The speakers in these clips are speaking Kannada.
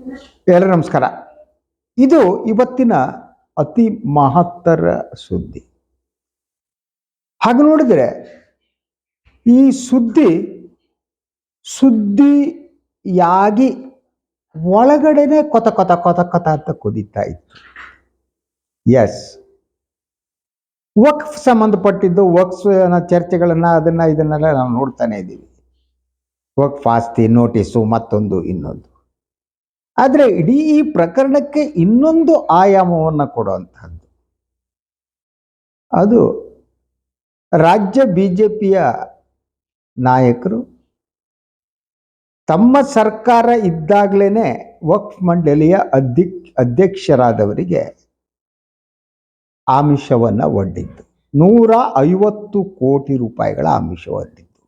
ಎಲ್ಲರೂ ನಮಸ್ಕಾರ. ಇದು ಇವತ್ತಿನ ಅತಿ ಮಹತ್ತರ ಸುದ್ದಿ. ಹಾಗೆ ನೋಡಿದ್ರೆ ಈ ಸುದ್ದಿ ಸುದ್ದಿಯಾಗಿ ಒಳಗಡೆನೆ ಕೊತ ಕೊತ ಕೊತ ಕೊತ ಅಂತ ಕುದೀತಾ ಇತ್ತು. ಎಸ್ ವಕ್ಫ್ ಸಂಬಂಧಪಟ್ಟಿದ್ದು ವಕ್ಫ್ ಚರ್ಚೆಗಳನ್ನ ಅದನ್ನ ಇದನ್ನೆಲ್ಲ ನಾವು ನೋಡ್ತಾನೆ ಇದ್ದೀವಿ. ವಕ್ಫ್ ಆಸ್ತಿ, ನೋಟಿಸು, ಮತ್ತೊಂದು, ಇನ್ನೊಂದು. ಆದರೆ ಇಡೀ ಈ ಪ್ರಕರಣಕ್ಕೆ ಇನ್ನೊಂದು ಆಯಾಮವನ್ನು ಕೊಡುವಂತಹದ್ದು. ಅದು ರಾಜ್ಯ ಬಿಜೆಪಿಯ ನಾಯಕರು ತಮ್ಮ ಸರ್ಕಾರ ಇದ್ದಾಗಲೇ ವಕ್ಫ್ ಮಂಡಳಿಯ ಅಧ್ಯಕ್, ಅಧ್ಯಕ್ಷರಾದವರಿಗೆ ಆಮಿಷವನ್ನು ಒಡ್ಡಿದ್ದು. ನೂರ ಐವತ್ತು ಕೋಟಿ ರೂಪಾಯಿಗಳ ಆಮಿಷ ಒಡ್ಡಿದ್ದು.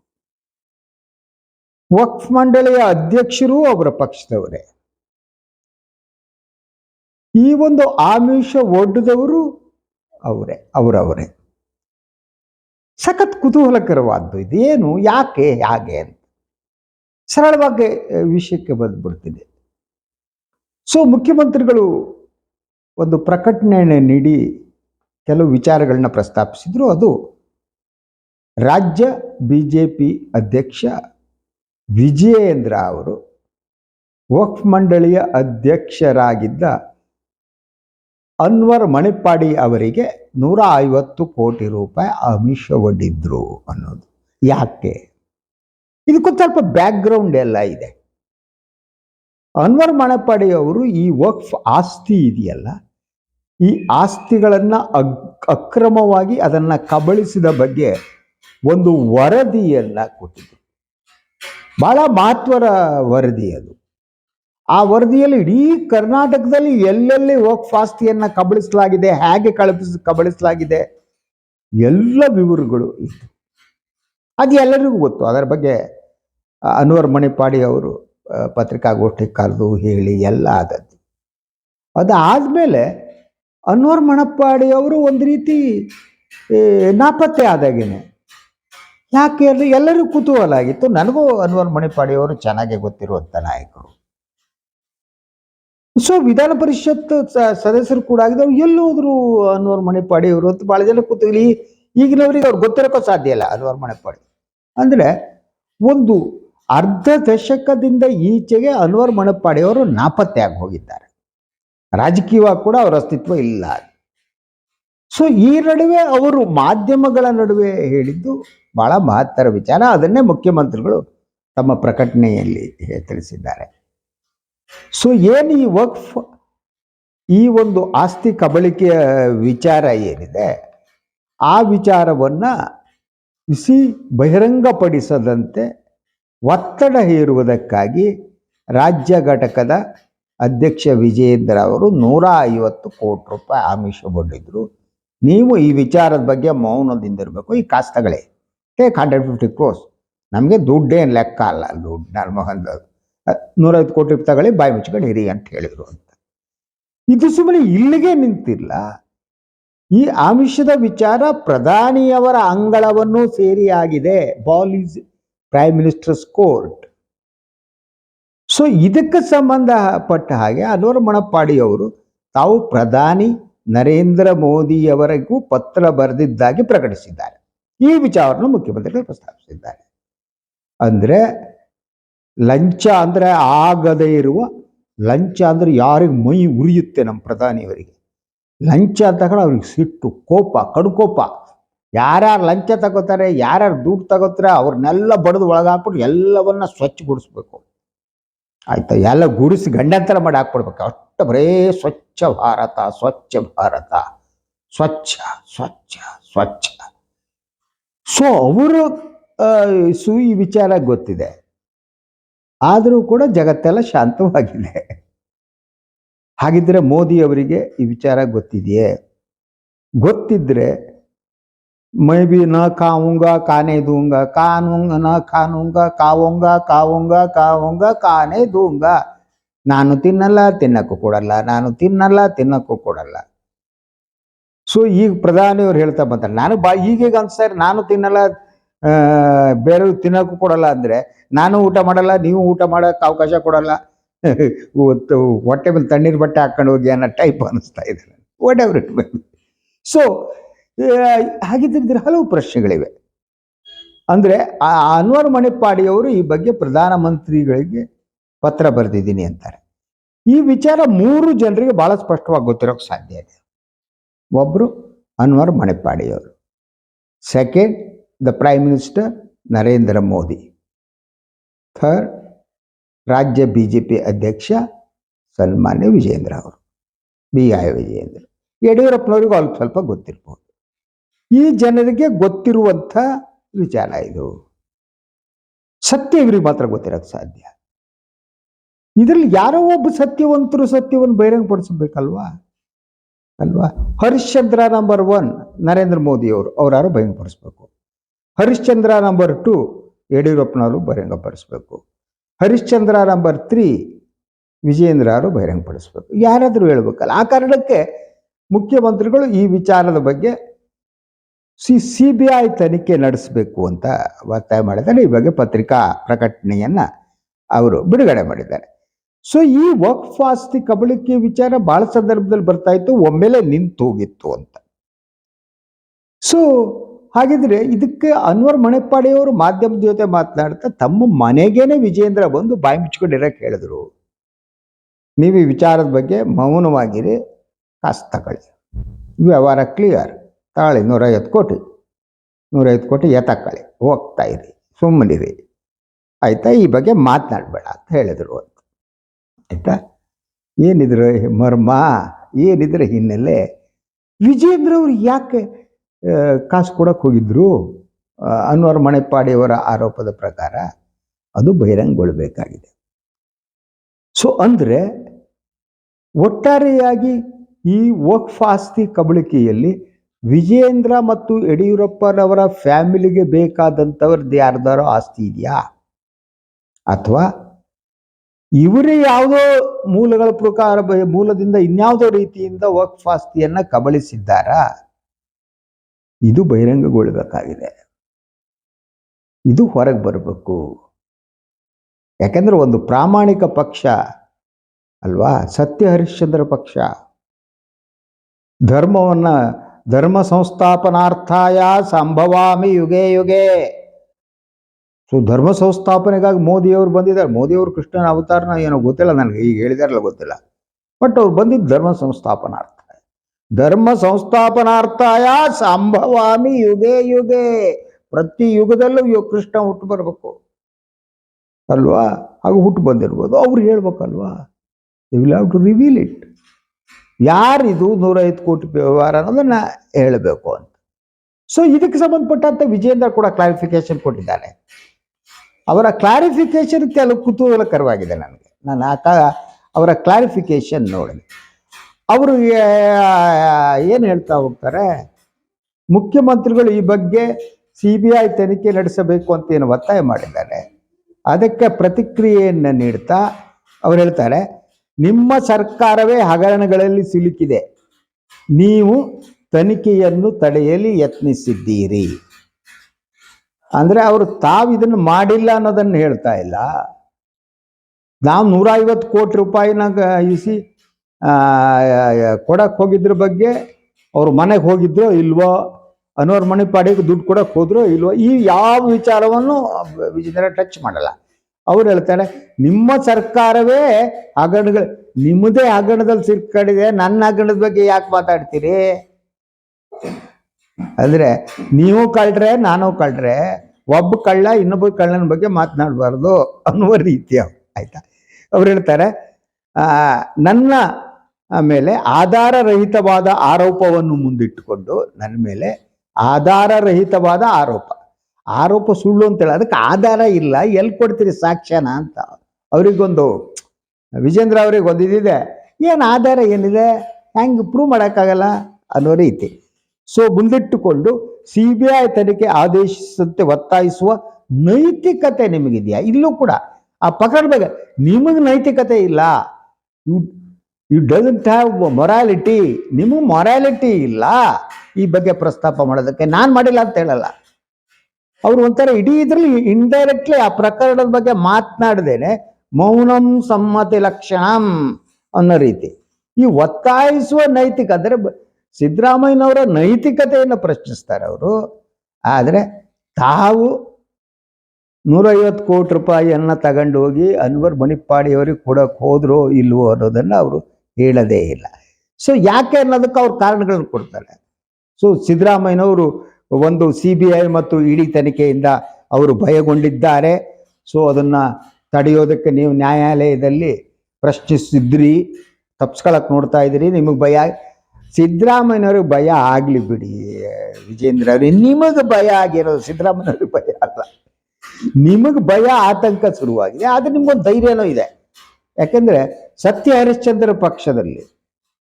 ವಕ್ಫ್ ಮಂಡಳಿಯ ಅಧ್ಯಕ್ಷರು ಅವರ ಪಕ್ಷದವರೇ. ಈ ಒಂದು ಆಮಿಷ ಒಡ್ಡದವರು ಅವರೇ, ಅವರವರೇ. ಸಖತ್ ಕುತೂಹಲಕರವಾದ್ದು ಇದೇನು, ಯಾಕೆ ಹಾಗೆ ಅಂತ. ಸರಳವಾಗಿ ವಿಷಯಕ್ಕೆ ಬಂದ್ಬಿಡ್ತೀನಿ. ಸೊ, ಮುಖ್ಯಮಂತ್ರಿಗಳು ಒಂದು ಪ್ರಕಟಣೆ ನೀಡಿ, ಕೆಲವು ವಿಚಾರಗಳನ್ನ ಪ್ರಸ್ತಾಪಿಸಿದ್ರು. ಅದು ರಾಜ್ಯ ಬಿ ಜೆ ಪಿ ಅಧ್ಯಕ್ಷ ವಿಜಯೇಂದ್ರ ಅವರು ವಕ್ಫ್ ಮಂಡಳಿಯ ಅಧ್ಯಕ್ಷರಾಗಿದ್ದ ಅನ್ವರ್ ಮಣಿಪಾಡಿ ಅವರಿಗೆ ನೂರ ಐವತ್ತು ಕೋಟಿ ರೂಪಾಯಿ ಆಮಿಷ ಒಡ್ಡಿದ್ರು ಅನ್ನೋದು. ಯಾಕೆ? ಇದಕ್ಕೊಂದು ಸ್ವಲ್ಪ ಬ್ಯಾಕ್ಗ್ರೌಂಡ್ ಎಲ್ಲ ಇದೆ. ಅನ್ವರ್ ಮಣಪಾಡಿ ಅವರು ಈ ವಕ್ಫ್ ಆಸ್ತಿ ಇದೆಯಲ್ಲ, ಈ ಆಸ್ತಿಗಳನ್ನು ಅಕ್ರಮವಾಗಿ ಅದನ್ನು ಕಬಳಿಸಿದ ಬಗ್ಗೆ ಒಂದು ವರದಿಯನ್ನು ಕೊಟ್ಟಿದ್ರು. ಬಹಳ ಮಹತ್ವದ ವರದಿ ಅದು. ಆ ವರದಿಯಲ್ಲಿ ಇಡೀ ಕರ್ನಾಟಕದಲ್ಲಿ ಎಲ್ಲೆಲ್ಲಿ ವಕ್ಫ್ ಫಾಸ್ತಿಯನ್ನು ಕಬಳಿಸಲಾಗಿದೆ, ಹೇಗೆ ಕಳಪಿಸ್ ಕಬಳಿಸಲಾಗಿದೆ, ಎಲ್ಲ ವಿವರಗಳು ಇತ್ತು. ಅದು ಎಲ್ಲರಿಗೂ ಗೊತ್ತು. ಅದರ ಬಗ್ಗೆ ಅನ್ವರ್ ಮಣಿಪಾಡಿ ಅವರು ಪತ್ರಿಕಾಗೋಷ್ಠಿ ಕರೆದು ಹೇಳಿ ಎಲ್ಲ ಆದದ್ದು. ಅದಾದಮೇಲೆ ಅನ್ವರ್ ಮಣಪ್ಪಾಡಿ ಅವರು ಒಂದು ರೀತಿ ನಾಪತ್ತೆ ಆದಾಗೇನೆ. ಯಾಕೆ ಅಂದರೆ ಎಲ್ಲರಿಗೂ ಕುತೂಹಲ ಆಗಿತ್ತು. ನನಗೂ ಅನ್ವರ್ ಮಣಿಪಾಡಿ ಅವರು ಚೆನ್ನಾಗಿ ಗೊತ್ತಿರುವಂಥ ನಾಯಕರು. ಸೊ ವಿಧಾನ ಪರಿಷತ್ ಸದಸ್ಯರು ಕೂಡ ಆಗಿದ್ದವ್ರು ಎಲ್ಲಿ ಹೋದ್ರು ಅನ್ವರ್ ಮಣಿಪಾಡಿ ಅವರು ಅಂತ ಭಾಳ ಜನ ಕೂತು ಈಗಿನವರಿಗೆ ಅವ್ರು ಗೊತ್ತಿರೋಕ್ಕೂ ಸಾಧ್ಯ ಇಲ್ಲ, ಅನ್ವರ್ ಮಣಿಪಾಡಿ. ಅಂದ್ರೆ ಒಂದು ಅರ್ಧ ದಶಕದಿಂದ ಈಚೆಗೆ ಅನ್ವರ್ ಮಣಿಪಾಡಿ ಅವರು ನಾಪತ್ತೆ ಆಗಿ ಹೋಗಿದ್ದಾರೆ. ರಾಜಕೀಯವಾಗಿ ಕೂಡ ಅವರ ಅಸ್ತಿತ್ವ ಇಲ್ಲ ಸೊ ಈ ನಡುವೆ ಅವರು ಮಾಧ್ಯಮಗಳ ನಡುವೆ ಹೇಳಿದ್ದು ಬಹಳ ಮಹತ್ತರ ವಿಚಾರ. ಅದನ್ನೇ ಮುಖ್ಯಮಂತ್ರಿಗಳು ತಮ್ಮ ಪ್ರಕಟಣೆಯಲ್ಲಿ ತಿಳಿಸಿದ್ದಾರೆ. ಸೊ ಏನು ಈ ವಕ್ಫ್, ಈ ಒಂದು ಆಸ್ತಿ ಕಬಳಿಕೆಯ ವಿಚಾರ ಏನಿದೆ, ಆ ವಿಚಾರವನ್ನು ಬಿಸಿ ಬಹಿರಂಗಪಡಿಸದಂತೆ ಒತ್ತಡ ಹೇರುವುದಕ್ಕಾಗಿ ರಾಜ್ಯ ಘಟಕದ ಅಧ್ಯಕ್ಷ ವಿಜಯೇಂದ್ರ ಅವರು ನೂರ ಐವತ್ತು ಕೋಟಿ ರೂಪಾಯಿ ಆಮಿಷಗೊಂಡಿದ್ದರು ನೀವು ಈ ವಿಚಾರದ ಬಗ್ಗೆ ಮೌನದಿಂದಿರಬೇಕು ಈ ಕಾಸ್ತಗಳೇ. ಟೇಕ್ ಹಂಡ್ರೆಡ್ ಫಿಫ್ಟಿ ಕ್ರೋಸ್ ನಮಗೆ ದುಡ್ಡೇನು ಲೆಕ್ಕ ಅಲ್ಲ. ದುಡ್ಡು ನನ್ನ ನೂರೈವತ್ತು ಕೋಟಿ ರೂಪಾಯಿ ತಗೊಳ್ಳಿ, ಬಾಯಿ ಮುಚ್ಕೊಂಡು ಇರಿ ಅಂತ ಹೇಳಿದ್ರು ಅಂತ. ಇದು ಸುಮ್ಮನೆ ಇಲ್ಲಿಗೆ ನಿಂತಿಲ್ಲ. ಈ ಆಮಿಷದ ವಿಚಾರ ಪ್ರಧಾನಿಯವರ ಅಂಗಳವನ್ನು ಸೇರಿ ಆಗಿದೆ ball is prime ministers court. So ಇದಕ್ಕೆ ಸಂಬಂಧಪಟ್ಟ ಹಾಗೆ ಅನ್ವರ್ ಮಣಪ್ಪಾಡಿ ಅವರು ತಾವು ಪ್ರಧಾನಿ ನರೇಂದ್ರ ಮೋದಿಯವರೆಗೂ ಪತ್ರ ಬರೆದಿದ್ದಾಗಿ ಪ್ರಕಟಿಸಿದ್ದಾರೆ. ಈ ವಿಚಾರವನ್ನು ಮುಖ್ಯಮಂತ್ರಿಗಳು ಪ್ರಸ್ತಾಪಿಸಿದ್ದಾರೆ. ಅಂದ್ರೆ ಲಂಚ ಅಂದ್ರೆ ಆಗದೇ ಇರುವ, ಲಂಚ ಅಂದ್ರೆ ಯಾರಿಗೆ ಮೈ ಉರಿಯುತ್ತೆ ನಮ್ಮ ಪ್ರಧಾನಿಯವರಿಗೆ. ಲಂಚ ತಗೊಂಡು ಅವ್ರಿಗೆ ಸಿಟ್ಟು, ಕೋಪ, ಕಡುಕೋಪ. ಯಾರ್ಯಾರು ಲಂಚ ತಗೋತಾರೆ, ಯಾರ್ಯಾರು ದುಡ್ಡು ತಗೋತಾರೆ, ಅವ್ರನ್ನೆಲ್ಲ ಬಡಿದು ಒಳಗಾಕ್ಬಿಟ್ಟು ಎಲ್ಲವನ್ನ ಸ್ವಚ್ಛಗೊಡಿಸ್ಬೇಕು ಆಯ್ತಾ? ಎಲ್ಲ ಗುಡಿಸಿ ಗಂಡಂತರ ಮಾಡಿ ಹಾಕ್ಬಿಡ್ಬೇಕು. ಅಷ್ಟು ಬರೇ ಸ್ವಚ್ಛ ಭಾರತ ಸ್ವಚ್ಛ ಭಾರತ. ಸ್ವಚ್ಛ ಸ್ವಚ್ಛ ಸ್ವಚ್ಛ. ಸೊ ಅವರು ಸು ಈ ವಿಚಾರ ಗೊತ್ತಿದೆ. ಆದರೂ ಕೂಡ ಜಗತ್ತೆಲ್ಲ ಶಾಂತವಾಗಿದೆ. ಹಾಗಿದ್ರೆ ಮೋದಿ ಅವರಿಗೆ ಈ ವಿಚಾರ ಗೊತ್ತಿದೆಯೇ? ಗೊತ್ತಿದ್ರೆ, ಮೈ ಬಿ ನ ಕಾವುಂಗ ಕಾನೆ ದೂಂಗ ಕಾನುಂಗ ನ ಕಾನುಂಗ ಕಾವುಂಗ ಕಾವುಂಗ ಕಾವುಂಗ ಕಾನೆ ದೂಂಗ ನಾನು ತಿನ್ನಲ್ಲ, ತಿನ್ನಕ್ಕೂ ಕೊಡಲ್ಲ. ನಾನು ತಿನ್ನಲ್ಲ, ತಿನ್ನಕ್ಕೂ ಕೊಡಲ್ಲ. ಸೊ ಈಗ ಪ್ರಧಾನಿಯವ್ರು ಹೇಳ್ತಾ ಬಂತಾರೆ ನಾನು ಬಾ, ಈಗೀಗ ಅನ್ಸ್ತಾರೆ ನಾನು ತಿನ್ನಲ್ಲ ಬೇರೆ ತಿನ್ನೋಕ್ಕೂ ಕೊಡಲ್ಲ ಅಂದರೆ ನಾನು ಊಟ ಮಾಡಲ್ಲ, ನೀವು ಊಟ ಮಾಡೋಕ್ಕೆ ಅವಕಾಶ ಕೊಡಲ್ಲ. ಇವತ್ತು ಹೊಟ್ಟೆ ಮೇಲೆ ತಣ್ಣೀರು ಬಟ್ಟೆ ಹಾಕೊಂಡು ಹೋಗಿ ಅನ್ನೋ ಟೈಪ್ ಅನ್ನಿಸ್ತಾ ಇದೆ ವಾಟ್ ಎವರ್ ಇಟ್ ಸೊ ಹಾಗಿದ್ದರೆ ಹಲವು ಪ್ರಶ್ನೆಗಳಿವೆ. ಅಂದರೆ ಆ ಅನ್ವರ್ ಮಣಿಪಾಡಿಯವರು ಈ ಬಗ್ಗೆ ಪ್ರಧಾನಮಂತ್ರಿಗಳಿಗೆ ಪತ್ರ ಬರೆದಿದ್ದೀನಿ ಅಂತಾರೆ. ಈ ವಿಚಾರ ಮೂರು ಜನರಿಗೆ ಭಾಳ ಸ್ಪಷ್ಟವಾಗಿ ಗೊತ್ತಿರೋಕ್ಕೆ ಸಾಧ್ಯ ಇದೆ. ಒಬ್ಬರು Anwar ಮಣಿಪಾಡಿಯವರು. Second the prime Minister Narendra Modi Third, ರಾಜ್ಯ ಬಿ ಜೆ ಪಿ ಅಧ್ಯಕ್ಷ ಸನ್ಮಾನ್ಯ ವಿಜೇಂದ್ರ ಅವರು ಬಿ ಐ ವಿಜೇಂದ್ರ ಯಡಿಯೂರಪ್ಪನವರಿಗೂ ಅಲ್ಪ ಸ್ವಲ್ಪ ಗೊತ್ತಿರ್ಬೋದು. ಈ ಜನರಿಗೆ ಗೊತ್ತಿರುವಂಥ ವಿಚಾರ ಇದು. ಸತ್ಯ ಇವ್ರಿಗೆ ಮಾತ್ರ ಗೊತ್ತಿರೋಕ್ಕೆ ಸಾಧ್ಯ. ಇದರಲ್ಲಿ ಯಾರೋ ಒಬ್ಬ ಸತ್ಯವಂತರು ಸತ್ಯವನ್ನು ಬಹಿರಂಗಪಡಿಸಬೇಕಲ್ವಾ? ಅಲ್ವಾ? ಹರಿಶ್ಚಂದ್ರ ನಂಬರ್ ಒನ್ ನರೇಂದ್ರ ಮೋದಿ ಅವರು ಅವ್ರು ಯಾರು ಬಹಿರಂಗಪಡಿಸ್ಬೇಕು. ಹರಿಶ್ಚಂದ್ರ ನಂಬರ್ ಟು ಯಡಿಯೂರಪ್ಪನವರು ಬಹಿರಂಗಪಡಿಸ್ಬೇಕು. ಹರಿಶ್ಚಂದ್ರ ನಂಬರ್ ತ್ರೀ ವಿಜಯೇಂದ್ರ ಅವರು ಬಹಿರಂಗಪಡಿಸ್ಬೇಕು. ಯಾರಾದರೂ ಹೇಳ್ಬೇಕಲ್ಲ, ಆ ಕಾರಣಕ್ಕೆ ಮುಖ್ಯಮಂತ್ರಿಗಳು ಈ ವಿಚಾರದ ಬಗ್ಗೆ ಸಿ ಸಿ ಬಿ ಐ ತನಿಖೆ ನಡೆಸಬೇಕು ಅಂತ ಒತ್ತಾಯ ಮಾಡಿದ್ದಾರೆ. ಈ ಬಗ್ಗೆ ಪತ್ರಿಕಾ ಪ್ರಕಟಣೆಯನ್ನ ಅವರು ಬಿಡುಗಡೆ ಮಾಡಿದ್ದಾರೆ. ಸೊ ಈ ವಕ್ಫ್ ಆಸ್ತಿ ಕಬಳಿಕೆ ವಿಚಾರ ಭಾಳ ಸಂದರ್ಭದಲ್ಲಿ ಬರ್ತಾ ಇತ್ತು, ಒಮ್ಮೆಲೆ ನಿಂತು ಹೋಗಿತ್ತು ಅಂತ. ಸೊ ಹಾಗಿದ್ರೆ ಇದಕ್ಕೆ ಅನ್ವರ್ ಮಣೆಪಾಡಿಯವರು ಮಾಧ್ಯಮದ ಜೊತೆ ಮಾತನಾಡ್ತಾ ತಮ್ಮ ಮನೆಗೇನೆ ವಿಜೇಂದ್ರ ಬಂದು ಬಾಯಿ ಮುಚ್ಕೊಂಡಿರಕ್ಕೆ ಹೇಳಿದ್ರು ನೀವು ಈ ವಿಚಾರದ ಬಗ್ಗೆ ಮೌನವಾಗಿರಿ, ಕಾಸು ತಗೊಳ್ಳಿ. ವ್ಯವಹಾರ ಕ್ಲಿಯರ್ ತಾಳಿ ನೂರೈವತ್ತು ಕೋಟಿ. ನೂರೈವತ್ತು ಕೋಟಿ ಎತ್ತಕೊಳ್ಳಿ ಹೋಗ್ತಾ ಇರಿ, ಸುಮ್ಮನಿರಿ. ಆಯ್ತಾ, ಈ ಬಗ್ಗೆ ಮಾತನಾಡಬೇಡ ಅಂತ ಹೇಳಿದರು ಅಂತ. ಆಯ್ತಾ? ಏನಿದ್ರು ಮರ್ಮ, ಏನಿದ್ರ ಹಿನ್ನೆಲೆ. ವಿಜೇಂದ್ರ ಅವ್ರು ಯಾಕೆ ಕಾಸು ಕೊಡಕ್ಕೆ ಹೋಗಿದ್ರು. ಅನ್ವರ್ ಮಣೆಪಾಡಿಯವರ ಆರೋಪದ ಪ್ರಕಾರ ಅದು ಬಹಿರಂಗಗೊಳ್ಳಬೇಕಾಗಿದೆ. ಸೊ ಅಂದರೆ ಒಟ್ಟಾರೆಯಾಗಿ ಈ ವಕ್ಫ್ ಆಸ್ತಿ ಕಬಳಿಕೆಯಲ್ಲಿ ವಿಜೇಂದ್ರ ಮತ್ತು ಯಡಿಯೂರಪ್ಪನವರ ಫ್ಯಾಮಿಲಿಗೆ ಬೇಕಾದಂಥವ್ರದ್ದು ಯಾರ್ದಾರೋ ಆಸ್ತಿ ಇದೆಯಾ? ಅಥವಾ ಇವರೇ ಯಾವುದೋ ಮೂಲಗಳ ಪ್ರಕಾರ ಮೂಲದಿಂದ ಇನ್ಯಾವುದೋ ರೀತಿಯಿಂದ ವಕ್ಫ್ ಆಸ್ತಿಯನ್ನು ಕಬಳಿಸಿದ್ದಾರಾ? ಇದು ಬಹಿರಂಗಗೊಳ್ಳಬೇಕಾಗಿದೆ. ಇದು ಹೊರಗೆ ಬರಬೇಕು. ಯಾಕೆಂದ್ರೆ ಒಂದು ಪ್ರಾಮಾಣಿಕ ಪಕ್ಷ ಅಲ್ವಾ? ಸತ್ಯ ಹರಿಶ್ಚಂದ್ರ ಪಕ್ಷ. ಧರ್ಮವನ್ನ ಧರ್ಮ ಸಂಸ್ಥಾಪನಾರ್ಥಾಯ ಸಂಭವಾಮಿ ಯುಗೆ ಯುಗೆ. ಸೊ ಧರ್ಮ ಸಂಸ್ಥಾಪನೆಗಾಗಿ ಮೋದಿಯವರು ಬಂದಿದ್ದಾರೆ. ಮೋದಿಯವರು ಕೃಷ್ಣನ ಅವತಾರನ ಏನೋ ಗೊತ್ತಿಲ್ಲ, ನನಗೆ ಈಗ ಹೇಳಿದಾರಲ್ಲ ಗೊತ್ತಿಲ್ಲ. ಬಟ್ ಅವ್ರು ಬಂದಿದ್ದು ಧರ್ಮ ಸಂಸ್ಥಾಪನಾರ್ಥ. ಧರ್ಮ ಸಂಸ್ಥಾಪನಾರ್ಥಾಯ ಸಂಭವಾಮಿ ಯುಗೆ ಯುಗೆ. ಪ್ರತಿ ಯುಗದಲ್ಲೂ ಯು- ಕೃಷ್ಣ ಹುಟ್ಟು ಬರಬೇಕು. ಅಲ್ವಾ? ಹಾಗೆ ಹುಟ್ಟು ಬಂದಿರ್ಬೋದು. ಅವ್ರು ಹೇಳ್ಬೇಕಲ್ವಾ? Will have to reveal it ಯಾರಿದು ನೂರೈವತ್ತು ಕೋಟಿ ವ್ಯವಹಾರ ಅನ್ನೋದನ್ನ ಹೇಳಬೇಕು ಅಂತ. ಸೊ ಇದಕ್ಕೆ ಸಂಬಂಧಪಟ್ಟಂತೆ ವಿಜೇಂದ್ರ ಕೂಡ ಕ್ಲಾರಿಫಿಕೇಶನ್ ಕೊಟ್ಟಿದ್ದಾನೆ. ಅವರ ಕ್ಲಾರಿಫಿಕೇಶನ್ ಕೆಲವು ಕುತೂಹಲಕರವಾಗಿದೆ ನನಗೆ. ನಾನು ಆಕ ಅವರ ಕ್ಲಾರಿಫಿಕೇಶನ್ ನೋಡಿದೆ. ಅವರು ಏನು ಹೇಳ್ತಾ ಹೋಗ್ತಾರೆ? ಮುಖ್ಯಮಂತ್ರಿಗಳು ಈ ಬಗ್ಗೆ ಸಿ ಬಿ ಐ ತನಿಖೆ ನಡೆಸಬೇಕು ಅಂತ ಏನು ಒತ್ತಾಯ ಮಾಡಿದ್ದಾರೆ. ಅದಕ್ಕೆ ಪ್ರತಿಕ್ರಿಯೆಯನ್ನು ನೀಡ್ತಾ ಅವ್ರು ಹೇಳ್ತಾರೆ, ನಿಮ್ಮ ಸರ್ಕಾರವೇ ಹಗರಣಗಳಲ್ಲಿ ಸಿಲುಕಿದೆ. ನೀವು ತನಿಖೆಯನ್ನು ತಡೆಯಲು ಯತ್ನಿಸಿದ್ದೀರಿ. ಅಂದರೆ ಅವರು ತಾವು ಇದನ್ನು ಮಾಡಿಲ್ಲ ಅನ್ನೋದನ್ನು ಹೇಳ್ತಾ ಇಲ್ಲ. ನಾವು ನೂರ ಐವತ್ತು ಕೋಟಿ ರೂಪಾಯಿನ ಇಸಿ ಕೊಡಕ್ಕೆ ಹೋಗಿದ್ರ ಬಗ್ಗೆ ಅವ್ರ ಮನೆಗೆ ಹೋಗಿದ್ರೋ ಇಲ್ವೋ ಅನ್ವರ್ ಮಣಿಪಾಡಿಗೆ ದುಡ್ಡು ಕೊಡಕ್ಕೆ ಹೋದ್ರೋ ಇಲ್ವೋ ಈ ಯಾವ ವಿಚಾರವನ್ನು ವಿಜೇಂದ್ರ ಟಚ್ ಮಾಡಲ್ಲ ಅವ್ರು ಹೇಳ್ತಾರೆ, ನಿಮ್ಮ ಸರ್ಕಾರವೇ ಹಗರಣಗಳು ನಿಮ್ಮದೇ ಹಗರಣದಲ್ಲಿ ಸಿಕ್ಕಡಿದೆ, ನನ್ನ ಹಗರಣದ ಬಗ್ಗೆ ಯಾಕೆ ಮಾತಾಡ್ತೀರಿ ಅಂದ್ರೆ ನೀವು ಕಳ್ರೆ ನಾನು ಕಳ್ರೆ ಒಬ್ಬ ಕಳ್ಳ ಇನ್ನೊಬ್ಬ ಕಳ್ಳನ ಬಗ್ಗೆ ಮಾತನಾಡಬಾರ್ದು ಅನ್ನುವ ರೀತಿಯ. ಆಯ್ತಾ ಅವ್ರು ಹೇಳ್ತಾರೆ ನನ್ನ ಮೇಲೆ ಆಧಾರರಹಿತವಾದ ಆರೋಪವನ್ನು ಮುಂದಿಟ್ಟುಕೊಂಡು ನನ್ನ ಮೇಲೆ ಆಧಾರರಹಿತವಾದ ಆರೋಪ. ಆರೋಪ ಸುಳ್ಳು ಅಂತೇಳಿ, ಅದಕ್ಕೆ ಆಧಾರ ಇಲ್ಲ, ಎಲ್ಲಿ ಕೊಡ್ತೀರಿ ಸಾಕ್ಷ್ಯನ ಅಂತ. ಅವರಿಗೊಂದು, ವಿಜೇಂದ್ರ ಅವ್ರಿಗೆ ಒಂದಿದೆ ಏನು ಆಧಾರ ಏನಿದೆ, ಹೆಂಗೆ ಪ್ರೂವ್ ಮಾಡೋಕ್ಕಾಗಲ್ಲ ಅನ್ನೋ ರೀತಿ. ಸೊ ಮುಂದಿಟ್ಟುಕೊಂಡು ಸಿ ಬಿ ಐ ತನಿಖೆ ಆದೇಶಿಸಂತೆ ಒತ್ತಾಯಿಸುವ ನೈತಿಕತೆ ನಿಮಗಿದೆಯಾ? ಇಲ್ಲೂ ಕೂಡ. ಆ ಪಕಡ್ಬೇಕು ನಿಮಗೆ ನೈತಿಕತೆ ಇಲ್ಲ. ಯು ಡಸಂಟ್ ಹ್ಯಾವ್ ಮೊರಾಲಿಟಿ ನಿಮಗೆ ಮೊರಾಲಿಟಿ ಇಲ್ಲ. ಈ ಬಗ್ಗೆ ಪ್ರಸ್ತಾಪ ಮಾಡೋದಕ್ಕೆ ನಾನು ಮಾಡಿಲ್ಲ ಅಂತ ಹೇಳಲ್ಲ. ಅವರು ಒಂಥರ ಇಡೀ ಇದರಲ್ಲಿ ಇಂಡೈರೆಕ್ಟ್ಲಿ ಆ ಪ್ರಕರಣದ ಬಗ್ಗೆ ಮಾತನಾಡದೇನೆ ಮೌನಂ ಸಮ್ಮತಿ ಲಕ್ಷಣಂ ಅನ್ನೋ ರೀತಿ. ಈ ಒತ್ತಾಯಿಸುವ ನೈತಿಕ, ಅಂದರೆ ಸಿದ್ದರಾಮಯ್ಯನವರ ನೈತಿಕತೆಯನ್ನು ಪ್ರಶ್ನಿಸ್ತಾರೆ ಅವರು. ಆದರೆ ತಾವು ನೂರೈವತ್ತು ಕೋಟಿ ರೂಪಾಯಿಯನ್ನು ತಗೊಂಡು ಹೋಗಿ ಅನ್ವರ್ ಮಣಿಪಾಡಿಯವರಿಗೆ ಕೊಡೋಕೆ ಹೋದ್ರೋ ಇಲ್ವೋ ಅನ್ನೋದನ್ನು ಅವರು ಹೇಳದೇ ಇಲ್ಲ. ಸೊ ಯಾಕೆ ಅನ್ನೋದಕ್ಕೆ ಅವ್ರು ಕಾರಣಗಳನ್ನು ಕೊಡ್ತಾರೆ. ಸೊ ಸಿದ್ದರಾಮಯ್ಯನವರು ಒಂದು ಸಿ ಬಿ ಐ ಮತ್ತು ಇಡಿ ತನಿಖೆಯಿಂದ ಅವರು ಭಯಗೊಂಡಿದ್ದಾರೆ. ಸೊ ಅದನ್ನು ತಡೆಯೋದಕ್ಕೆ ನೀವು ನ್ಯಾಯಾಲಯದಲ್ಲಿ ಪ್ರಶ್ನಿಸಿದ್ರಿ. ತಪ್ಸ್ಕೊಳಕ್ಕೆ ನೋಡ್ತಾ ಇದ್ದೀರಿ, ನಿಮಗೆ ಭಯ ಸಿದ್ದರಾಮಯ್ಯನವ್ರಿಗೆ ಭಯ ಆಗಲಿ ಬಿಡಿ, ವಿಜೇಂದ್ರ ಅವ್ರಿಗೆ ನಿಮಗೆ ಭಯ ಆಗಿರೋದು ಸಿದ್ದರಾಮಯ್ಯನವ್ರಿಗೆ ಭಯ ಅಲ್ಲ. ನಿಮಗೆ ಭಯ ಆತಂಕ ಶುರುವಾಗಿದೆ. ಆದರೆ ನಿಮ್ಗೊಂದು ಧೈರ್ಯನೂ ಇದೆ. ಯಾಕೆಂದ್ರೆ ಸತ್ಯ ಹರಿಶ್ಚಂದ್ರ ಪಕ್ಷದಲ್ಲಿ.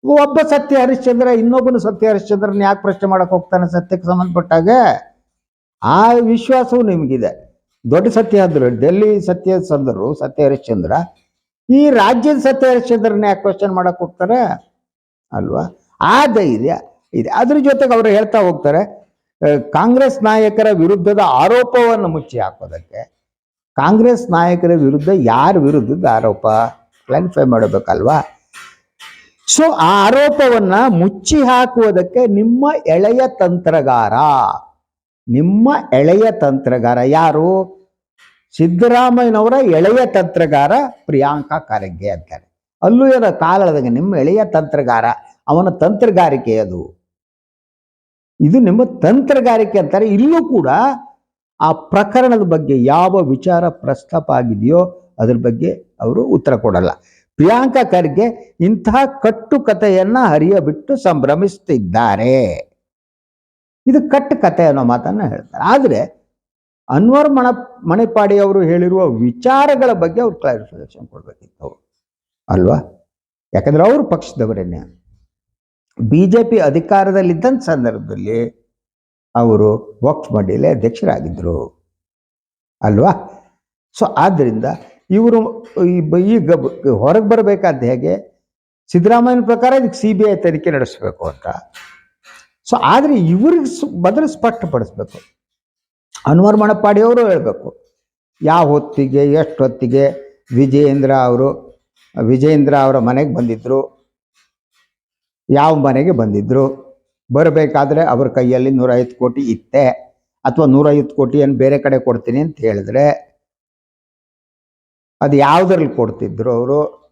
ಒಬ್ಬ ಸತ್ಯ ಹರಿಶ್ಚಂದ್ರ, ಇನ್ನೊಬ್ಬನು ಸತ್ಯ ಹರಿಶ್ಚಂದ್ರನ ಯಾಕೆ ಪ್ರಶ್ನೆ ಮಾಡಕ್ ಹೋಗ್ತಾನೆ ಸತ್ಯಕ್ಕೆ ಸಂಬಂಧಪಟ್ಟಾಗ? ಆ ವಿಶ್ವಾಸವು ನಿಮಗಿದೆ. ದೊಡ್ಡ ಸತ್ಯ ಅಂದರು, ಡೆಲ್ಲಿ ಸತ್ಯ ಸಂದರು, ಸತ್ಯ ಹರಿಶ್ಚಂದ್ರ. ಈ ರಾಜ್ಯದ ಸತ್ಯ ಹರಿಶ್ಚಂದ್ರನ ಯಾಕೆ ಕ್ವಶನ್ ಮಾಡಕ್ ಹೋಗ್ತಾರೆ? ಅಲ್ವಾ? ಆ ಧೈರ್ಯ ಇದೆ. ಅದ್ರ ಜೊತೆಗೆ ಅವರು ಹೇಳ್ತಾ ಹೋಗ್ತಾರೆ, ಕಾಂಗ್ರೆಸ್ ನಾಯಕರ ವಿರುದ್ಧದ ಆರೋಪವನ್ನು ಮುಚ್ಚಿ ಹಾಕೋದಕ್ಕೆ. ಕಾಂಗ್ರೆಸ್ ನಾಯಕರ ವಿರುದ್ಧ ಯಾರ ವಿರುದ್ಧದ ಆರೋಪ? ಕ್ಲಾರಿಫೈ ಮಾಡಬೇಕಲ್ವಾ? ಸೊ ಆ ಆರೋಪವನ್ನ ಮುಚ್ಚಿ ಹಾಕುವುದಕ್ಕೆ ನಿಮ್ಮ ಎಳೆಯ ತಂತ್ರಗಾರ, ನಿಮ್ಮ ಎಳೆಯ ತಂತ್ರಗಾರ ಯಾರು? ಸಿದ್ದರಾಮಯ್ಯನವರ ಎಳೆಯ ತಂತ್ರಗಾರ ಪ್ರಿಯಾಂಕಾ ಖರ್ಗೆ ಅಂತಾರೆ. ಅಲ್ಲೂ ಏನೋ ಕಾಲದಾಗ ನಿಮ್ಮ ಎಳೆಯ ತಂತ್ರಗಾರ, ಅವನ ತಂತ್ರಗಾರಿಕೆ ಅದು. ಇದು ನಿಮ್ಮ ತಂತ್ರಗಾರಿಕೆ ಅಂತಾರೆ. ಇಲ್ಲೂ ಕೂಡ ಆ ಪ್ರಕರಣದ ಬಗ್ಗೆ ಯಾವ ವಿಚಾರ ಪ್ರಸ್ತಾಪ ಆಗಿದೆಯೋ ಅದ್ರ ಬಗ್ಗೆ ಅವರು ಉತ್ತರ ಕೊಡಲ್ಲ. ಪ್ರಿಯಾಂಕಾ ಖರ್ಗೆ ಇಂತಹ ಕಟ್ಟು ಕಥೆಯನ್ನ ಹರಿಯ ಬಿಟ್ಟು ಸಂಭ್ರಮಿಸ್ತಿದ್ದಾರೆ. ಇದು ಕಟ್ಟು ಕಥೆ ಅನ್ನೋ ಮಾತನ್ನ ಹೇಳ್ತಾರೆ. ಆದರೆ ಅನ್ವರ್ ಮಣ ಮಣಿಪಾಡಿ ಅವರು ಹೇಳಿರುವ ವಿಚಾರಗಳ ಬಗ್ಗೆ ಅವ್ರು ಕ್ಲಾರಿಫಿಕೇಶನ್ ಕೊಡ್ಬೇಕಿತ್ತು. ಅಲ್ವಾ? ಯಾಕಂದ್ರೆ ಅವರು ಪಕ್ಷದವರೇನೆ. ಬಿ ಜೆ ಪಿ ಅಧಿಕಾರದಲ್ಲಿದ್ದಂಥ ಸಂದರ್ಭದಲ್ಲಿ ಅವರು ವಕ್ಫ್ ಮಂಡಳಿ ಅಧ್ಯಕ್ಷರಾಗಿದ್ದರು. ಅಲ್ವಾ? ಸೊ ಆದ್ದರಿಂದ ಇವರು ಈಗ ಹೊರಗೆ ಬರಬೇಕಾದ ಹೇಗೆ? ಸಿದ್ದರಾಮಯ್ಯನ ಪ್ರಕಾರ ಇದಕ್ಕೆ ಸಿ ಬಿ ಐ ತನಿಖೆ ನಡೆಸಬೇಕು ಅಂತ. ಸೊ ಆದರೆ ಇವ್ರಿಗೆ ಸು ಮೊದಲು ಸ್ಪಷ್ಟಪಡಿಸ್ಬೇಕು. ಅನ್ವರ್ ಮಣಪ್ಪಾಡಿಯವರು ಹೇಳಬೇಕು, ಯಾವ ಹೊತ್ತಿಗೆ, ಎಷ್ಟು ಹೊತ್ತಿಗೆ ವಿಜಯೇಂದ್ರ ಅವರು, ವಿಜಯೇಂದ್ರ ಅವರ ಮನೆಗೆ ಬಂದಿದ್ದರು ಯಾವ ಮನೆಗೆ ಬಂದಿದ್ದರು ಬರಬೇಕಾದ್ರೆ ಅವ್ರ ಕೈಯಲ್ಲಿ ನೂರೈವತ್ತು ಕೋಟಿ ಇತ್ತೆ. ಅಥವಾ ನೂರೈವತ್ತು ಕೋಟಿಯನ್ನು ಬೇರೆ ಕಡೆ ಕೊಡ್ತೀನಿ ಅಂತ ಹೇಳಿದ್ರೆ, ಅದು ಯಾವುದ್ರಲ್ಲಿ ಕೊಡ್ತಿದ್ರು ಅವರು?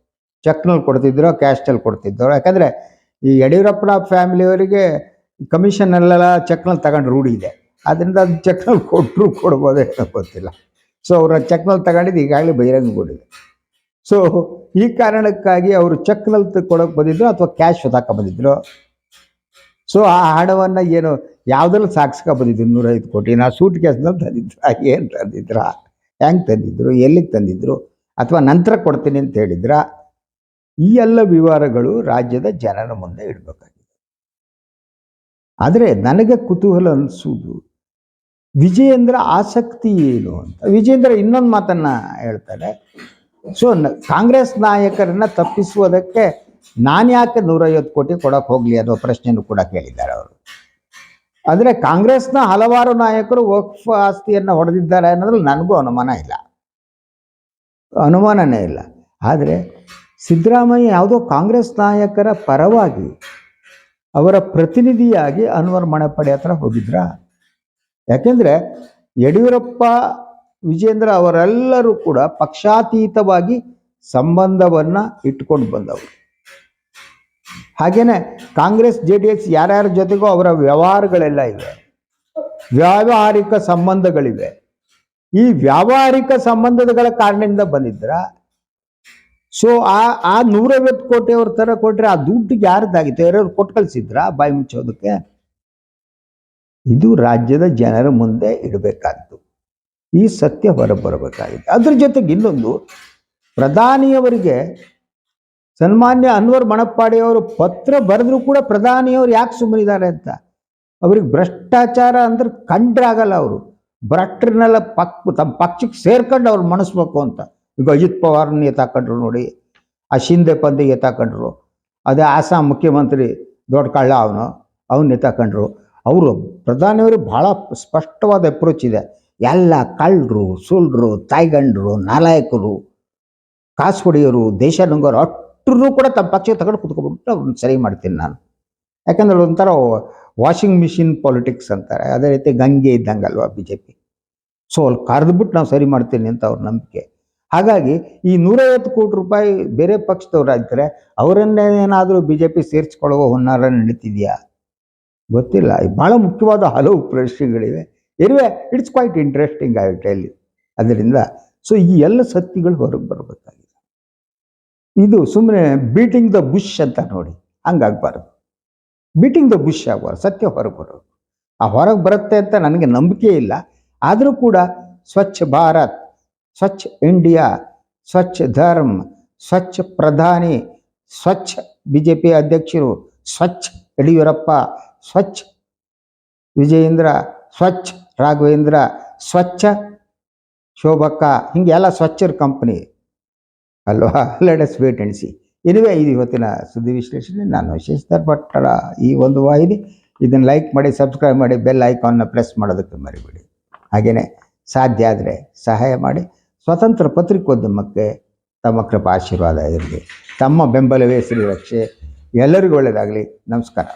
ಚೆಕ್ನಲ್ಲಿ ಕೊಡ್ತಿದ್ರು, ಕ್ಯಾಶ್ನಲ್ಲಿ ಕೊಡ್ತಿದ್ರು? ಯಾಕಂದರೆ ಈ ಯಡಿಯೂರಪ್ಪನ ಫ್ಯಾಮಿಲಿಯವರಿಗೆ ಕಮಿಷನಲ್ಲೆಲ್ಲ ಚೆಕ್ನಲ್ಲಿ ತಗೊಂಡು ರೂಢಿ ಇದೆ. ಅದರಿಂದ ಅದು ಚೆಕ್ನಲ್ಲಿ ಕೊಟ್ಟರು ಕೊಡ್ಬೋದೇ ಏನೋ ಗೊತ್ತಿಲ್ಲ. ಸೊ, ಅವರ ಚೆಕ್ನಲ್ಲಿ ತಗೊಂಡಿದ್ದು ಈಗಾಗಲೇ ಬಹಿರಂಗಗೊಂಡಿದೆ. ಸೊ, ಈ ಕಾರಣಕ್ಕಾಗಿ ಅವರು ಚೆಕ್ನಲ್ಲಿ ಕೊಡೋಕೆ ಬಂದಿದ್ರು ಅಥವಾ ಕ್ಯಾಶ್ ಹೊತ್ತಾಕ ಬಂದಿದ್ರು? ಸೊ ಆ ಹಣವನ್ನು ಏನು, ಯಾವುದ್ರಲ್ಲಿ ಸಾಕ್ಸ್ಕ ಬಂದಿದ್ರು? ನೂರೈವತ್ತು ಕೋಟಿ. ನಾ ಸೂಟ್ ಕೇಸ್ನಲ್ಲಿ ತಂದಿದ್ರ. ಏನು ತಂದಿದ್ರ? ಹೆಂಗೆ ತಂದಿದ್ರು? ಎಲ್ಲಿಗೆ ತಂದಿದ್ರು? ಅಥವಾ ನಂತರ ಕೊಡ್ತೀನಿ ಅಂತ ಹೇಳಿದ್ರ? ಈ ಎಲ್ಲ ವಿವರಗಳು ರಾಜ್ಯದ ಜನರ ಮುಂದೆ ಇಡಬೇಕಾಗಿದೆ. ಆದರೆ ನನಗೆ ಕುತೂಹಲ ಅನಿಸುವುದು, ವಿಜಯೇಂದ್ರ ಆಸಕ್ತಿ ಏನು ಅಂತ. ವಿಜಯೇಂದ್ರ ಇನ್ನೊಂದು ಮಾತನ್ನ ಹೇಳ್ತಾರೆ. ಸೊ ಕಾಂಗ್ರೆಸ್ ನಾಯಕರನ್ನ ತಪ್ಪಿಸುವುದಕ್ಕೆ ನಾನು ಯಾಕೆ ನೂರೈವತ್ತು ಕೋಟಿ ಕೊಡಕ್ಕೆ ಹೋಗ್ಲಿ ಅನ್ನೋ ಪ್ರಶ್ನೆಯನ್ನು ಕೂಡ ಕೇಳಿದ್ದಾರೆ ಅವರು. ಅಂದರೆ ಕಾಂಗ್ರೆಸ್ನ ಹಲವಾರು ನಾಯಕರು ವಕ್ಫ್ ಆಸ್ತಿಯನ್ನು ಹೊಡೆದಿದ್ದಾರೆ ಅನ್ನೋದ್ರಲ್ಲಿ ನನಗೂ ಅನುಮಾನ ಇಲ್ಲ. ಅನುಮಾನನೇ ಇಲ್ಲ. ಆದರೆ ಸಿದ್ದರಾಮಯ್ಯ ಯಾವುದೋ ಕಾಂಗ್ರೆಸ್ ನಾಯಕರ ಪರವಾಗಿ ಅವರ ಪ್ರತಿನಿಧಿಯಾಗಿ ಅನ್ವರ್ ಮಣಪಡೆ ಹತ್ರ ಹೋಗಿದ್ರ? ಯಾಕೆಂದರೆ ಯಡಿಯೂರಪ್ಪ, ವಿಜೇಂದ್ರ ಅವರೆಲ್ಲರೂ ಕೂಡ ಪಕ್ಷಾತೀತವಾಗಿ ಸಂಬಂಧವನ್ನ ಇಟ್ಕೊಂಡು ಬಂದವರು. ಹಾಗೇನೆ ಕಾಂಗ್ರೆಸ್, ಜೆ ಡಿ ಎಸ್ ಯಾರ್ಯಾರ ಜೊತೆಗೂ ಅವರ ವ್ಯವಹಾರಗಳೆಲ್ಲ ಇವೆ. ವ್ಯಾವಹಾರಿಕ ಸಂಬಂಧಗಳಿವೆ. ಈ ವ್ಯಾವಹಾರಿಕ ಸಂಬಂಧಗಳ ಕಾರಣದಿಂದ ಬಂದಿದ್ರ. ಸೊ ಆ ಆ ನೂರೈವತ್ತು ಕೋಟಿ ಅವ್ರ ತರ ಕೊಟ್ರೆ ಆ ದುಡ್ಡಿಗೆ ಯಾರ್ದಾಗಿತ್ತು ಯಾರ್ಯಾರು ಕೊಟ್ಟು ಕಳಿಸಿದ್ರ ಬಾಯಿ ಮುಚ್ಚೋದಕ್ಕೆ ಇದು ರಾಜ್ಯದ ಜನರ ಮುಂದೆ ಇಡಬೇಕಾದ್ದು. ಈ ಸತ್ಯ ಹೊರಬರಬೇಕಾಗಿದೆ. ಅದ್ರ ಜೊತೆಗೆ ಇನ್ನೊಂದು ಪ್ರಧಾನಿಯವರಿಗೆ ಸನ್ಮಾನ್ಯ ಅನ್ವರ್ ಮಣಪ್ಪಾಡೆಯವರು ಪತ್ರ ಬರೆದ್ರೂ ಕೂಡ ಪ್ರಧಾನಿಯವರು ಯಾಕೆ ಸುಮ್ಮನಿದ್ದಾರೆ ಅಂತ? ಅವ್ರಿಗೆ ಭ್ರಷ್ಟಾಚಾರ ಅಂದ್ರೆ ಕಂಡ್ರಾಗಲ್ಲ ಅವರು. ಭ್ರಷ್ಟ್ರನ್ನೆಲ್ಲ ಪಕ್ ತಮ್ಮ ಪಕ್ಷಕ್ಕೆ ಸೇರ್ಕೊಂಡು ಅವ್ರು ಮಣಿಸ್ಬೇಕು ಅಂತ. ಈಗ ಅಜಿತ್ ಪವಾರ್ನ ಎತ್ತಾಕೊಂಡ್ರು ನೋಡಿ ಆ ಶಿಂದೆ ಪಂದೆ ಎತ್ತಾಕೊಂಡ್ರು. ಅದೇ ಆಸಾಂ ಮುಖ್ಯಮಂತ್ರಿ ದೊಡ್ಡ ಕಳ್ಳ ಅವನು ಅವನ್ನ ಎತ್ತಾಕೊಂಡ್ರು. ಅವರು ಪ್ರಧಾನಿಯವರು ಬಹಳ ಸ್ಪಷ್ಟವಾದ ಅಪ್ರೋಚ್ ಇದೆ. ಎಲ್ಲ ಕಳ್ಳರು ಸುಳ್ರು, ತಾಯ್ಗಂಡ್ರು, ನಾಲಾಯಕರು ಕಾಸು ಹೊಡೆಯೋರು ದೇಶ ನುಂಗೋರು ಅಷ್ಟರೂ ಕೂಡ ತಮ್ಮ ಪಕ್ಷ ತಗೊಂಡು ಕುತ್ಕೊಬಿಟ್ಟು ಅವ್ರನ್ನ ಸರಿ ಮಾಡ್ತೀನಿ ನಾನು. ಯಾಕಂದ್ರೆ ಒಂಥರ ವಾಷಿಂಗ್ ಮಿಷಿನ್ ಪಾಲಿಟಿಕ್ಸ್ ಅಂತಾರೆ. ಅದೇ ರೀತಿ ಗಂಗೆ ಇದ್ದಂಗಲ್ವಾ ಬಿ ಜೆ ಪಿ ಸೊ ಅಲ್ಲಿ ಕರೆದ್ಬಿಟ್ಟು ನಾವು ಸರಿ ಮಾಡ್ತೀನಿ ಅಂತ ಅವ್ರ ನಂಬಿಕೆ. ಹಾಗಾಗಿ ಈ ನೂರೈವತ್ತು ಕೋಟಿ ರೂಪಾಯಿ ಬೇರೆ ಪಕ್ಷದವರಾಗಿದ್ದರೆ ಅವರನ್ನೇನಾದರೂ ಬಿ ಜೆ ಪಿ ಸೇರಿಸ್ಕೊಳ್ಳುವ ಹುನ್ನಾರ ನಡೀತಿದೆಯಾ? ಗೊತ್ತಿಲ್ಲ. ಭಾಳ ಮುಖ್ಯವಾದ ಹಲವು ಪ್ರಶ್ನೆಗಳಿವೆ. ಇರುವೆ it's quite interesting I tell ಅದರಿಂದ ಸೊ ಈ ಎಲ್ಲ ಸತ್ಯಗಳು ಹೊರಗೆ ಬರಬೇಕಾಗಿದೆ. ಇದು ಸುಮ್ಮನೆ ಬೀಟಿಂಗ್ ದ ಬುಷ್ ಅಂತ ನೋಡಿ ಹಂಗಾಗಬಾರ್ದು ಬೀಟಿಂಗ್ ದ ಬುಷ್ ಆಗಬಾರ್ದು ಸತ್ಯ ಹೊರಗೆ ಬರೋದು. ಆ ಹೊರಗೆ ಬರುತ್ತೆ ಅಂತ ನನಗೆ ನಂಬಿಕೆ ಇಲ್ಲ. ಆದರೂ ಕೂಡ ಸ್ವಚ್ಛ ಭಾರತ್, ಸ್ವಚ್ಛ ಇಂಡಿಯಾ, ಸ್ವಚ್ಛ ಧರ್ಮ್, ಸ್ವಚ್ಛ ಪ್ರಧಾನಿ, ಸ್ವಚ್ಛ ಬಿ ಜೆ ಪಿ ಅಧ್ಯಕ್ಷರು, ಸ್ವಚ್ಛ ಯಡಿಯೂರಪ್ಪ, ಸ್ವಚ್ಛ ವಿಜಯೇಂದ್ರ, ಸ್ವಚ್ಛ ರಾಘವೇಂದ್ರ, ಸ್ವಚ್ಛ ಶೋಭಕ್ಕ, ಹೀಗೆಲ್ಲ ಸ್ವಚ್ಛರ ಕಂಪ್ನಿ ಅಲ್ವಾ? ಲೆಟಸ್ ವೇಟ್ ಅಂಡ್ ಸಿ ಇದು ಇವತ್ತಿನ ಸುದ್ದಿ ವಿಶ್ಲೇಷಣೆ. ನಾನು ಶಶಿಧರ್ ಭಟ್ಟರ ಈ ಒಂದು ವಾಹಿನಿ. ಇದನ್ನು ಲೈಕ್ ಮಾಡಿ ಸಬ್ಸ್ಕ್ರೈಬ್ ಮಾಡಿ ಬೆಲ್ ಐಕಾನ್ನ ಪ್ರೆಸ್ ಮಾಡೋದಕ್ಕೆ ಮರಿಬೇಡಿ. ಹಾಗೆಯೇ ಸಾಧ್ಯ ಆದರೆ ಸಹಾಯ ಮಾಡಿ. ಸ್ವತಂತ್ರ ಪತ್ರಿಕೋದ್ಯಮಕ್ಕೆ ತಮ್ಮ ಕೃಪಾ ಆಶೀರ್ವಾದ ಇರಲಿ. ತಮ್ಮ ಬೆಂಬಲವೇ ಶ್ರೀರಕ್ಷೆ ಎಲ್ಲರಿಗೂ ಒಳ್ಳೆಯದಾಗಲಿ ನಮಸ್ಕಾರ.